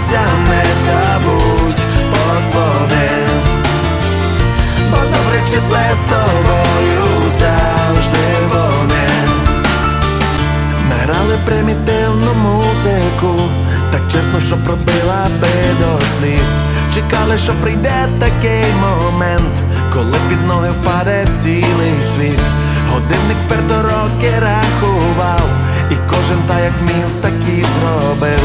друзям не забудь подзвони. Бо добре числе з тобою завжди вони. Ми грали примітивну музику Так чесно, що пробила би до сліз. Чекали, що прийде такий момент Коли під ноги впаде цілий світ. Годинник вперто роки рахував І кожен та як міг, так і зробив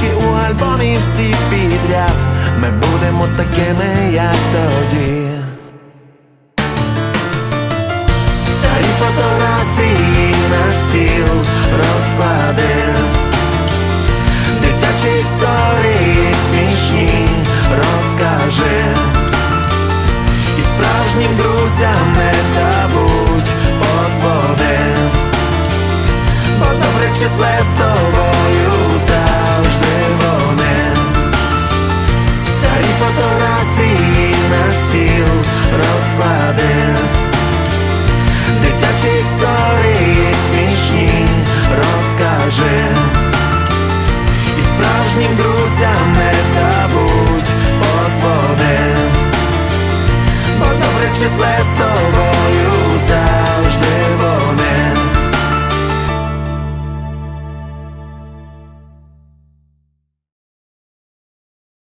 тільки у альбомі всі підряд. Ми будемо такими, як тоді. Старі фотографії на стіл розкладив Дитячі історії смішні розкажи. І справжнім друзям не забудь подзвони. Бо добре числе з тобою вони Старі фотографії на стіл розкладив Дитячі історії смішні розкажи. І справжнім друзям не забудь подзвони Бо добре числе завжди